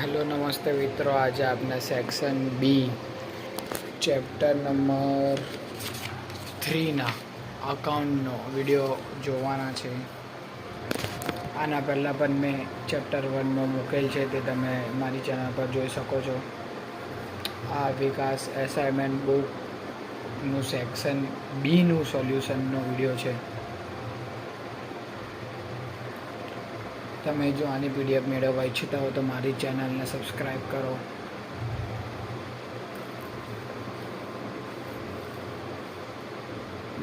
Hello, નમસ્તે મિત્રો. આજે આપણે સેક્શન બી, ચેપ્ટર નંબર થ્રીના અકાઉન્ટનો વીડિયો જોવાના છે. આના પહેલાં પણ મેં ચેપ્ટર વનમાં મૂકેલ છે, તે તમે મારી ચેનલ પર જોઈ શકો છો. આ વિકાસ એસાઇનમેન્ટ બુકનું સેક્શન બીનું સોલ્યુશનનો વીડિયો છે. તમે જો આની પીડીએફ મેળવવા ઈચ્છતા હો તો મારી ચેનલને સબસ્ક્રાઈબ કરો.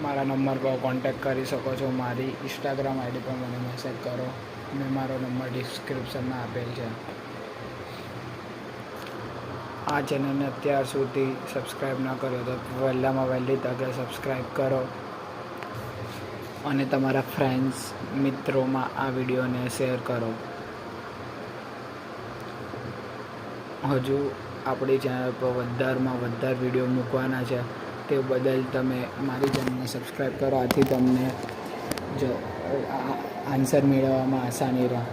મારા નંબર પર કોન્ટેક્ટ કરી શકો છો. મારી ઇન્સ્ટાગ્રામ આઈડી પર મને મેસેજ કરો. મેં મારો નંબર ડિસ્ક્રિપ્શનમાં આપેલ છે. આ ચેનલને અત્યાર સુધી સબસ્ક્રાઈબ ન કર્યો તો વહેલામાં વહેલી તકે સબસ્ક્રાઈબ કરો. અને તમારા ફ્રેન્ડ્સ મિત્રોમાં આ વિડીયોને શેર કરો. હજુ આપણી ચેનલ પર વધારમાં વધારે વીડિયો મૂકવાના છે. તે બદલ તમે મારી ચેનલને સબસ્ક્રાઈબ કરો. આથી તમને જો આન્સર મેળવવામાં આસાની રહે.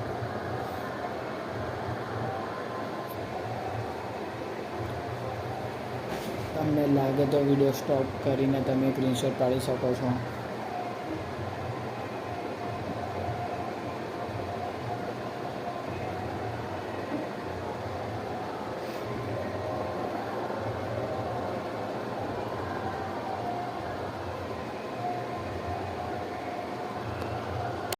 તમને લાગે તો વીડિયો સ્ટોપ કરીને તમે સ્ક્રીનશોટ પાડી શકો છો.